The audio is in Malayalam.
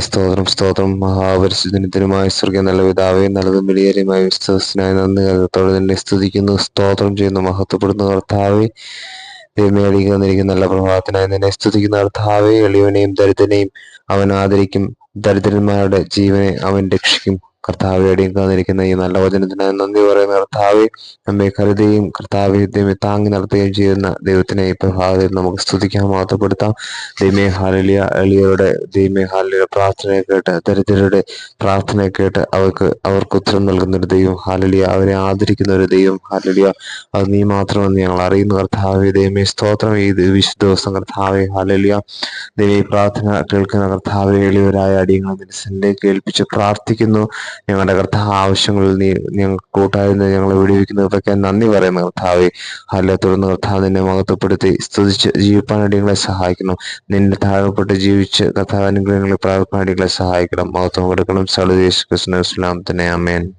സ്തോത്രം സ്തോത്രം. മഹാപരിശുദ്ധനത്തിനുമായി സ്വർഗം നല്ല പിതാവേ നല്ലതും വിലയേറിയമായ വിശ്വസനായ നന്ദി. കരുത്തോടെ നിന്നെ സ്തുതിക്കുന്നു സ്തോത്രം ചെയ്യുന്നു മഹത്വപ്പെടുന്ന കർത്താവേ. ദൈവമേ തന്നിരിക്കുന്ന നല്ല പ്രഭാതത്തിനായി നിന്നെ സ്തുതിക്കുന്ന കർത്താവേ. എളിയവനെയും ദരിദ്രനെയും അവൻ ആദരിക്കും. ദരിദ്രന്മാരുടെ ജീവനെ അവൻ രക്ഷിക്കും. കർത്താവെ അടിയും തന്നിരിക്കുന്ന ഈ നല്ല വചനത്തിനായി നന്ദി പറയുന്ന. കർത്താവെ നമ്മെ കരുതുകയും കർത്താവ് താങ്ങി നടത്തുകയും ചെയ്യുന്ന ദൈവത്തിനെ ഈ പ്രഭാതത്തിൽ നമുക്ക് സ്തുതിക്കാൻ മാത്രപ്പെടുത്താം ദൈമേ ഹാലിയ എളിയയുടെ ദൈമേ ഹാലിയ പ്രാർത്ഥനയെ കേട്ട് ദരിദ്രരുടെ പ്രാർത്ഥനയെ കേട്ട് അവർക്ക് അവർക്ക് ഉത്തരം നൽകുന്ന ഒരു ദൈവം. ഹാലിയ അവരെ ആദരിക്കുന്ന ഒരു ദൈവം. ഹാലിയ അത് നീ മാത്രമെന്ന് ഞങ്ങൾ അറിയുന്ന. കർത്താവെ ദൈവമേ സ്തോത്രം ഈ വിശുദ്ധ ദിവസം. കർത്താവെ ഹാലിയ ദൈവീ പ്രാർത്ഥന കേൾക്കുന്ന കർത്താവെ എളിയവരായ അടിയങ്ങൾ നിന്നെ കേൾപ്പിച്ച് പ്രാർത്ഥിക്കുന്നു. ഞങ്ങളുടെ കർത്താവ് ആവശ്യങ്ങളിൽ നീ ഞങ്ങൾ കൂട്ടായിരുന്ന ഞങ്ങളെ വിടുവിക്കുന്നതൊക്കെ നന്ദി പറയുന്ന കർത്താവെ. അല്ല? തുടർന്ന് കർത്താവ് നിന്നെ മഹത്വപ്പെടുത്തി സ്തുതിച്ച് ജീവിപ്പാൻ ഞങ്ങളെ സഹായിക്കണം നിന്റെ താഴെപ്പെട്ട് ജീവിച്ച് കർത്താവ് അനുഗ്രഹങ്ങളെ പ്രാപിക്കാൻ അടിയങ്ങളെ സഹായിക്കണം. മഹത്വം കൊടുക്കണം. സളുദേശ് കൃഷ്ണ ഇസ്ലാം തന്നെ അമേൻ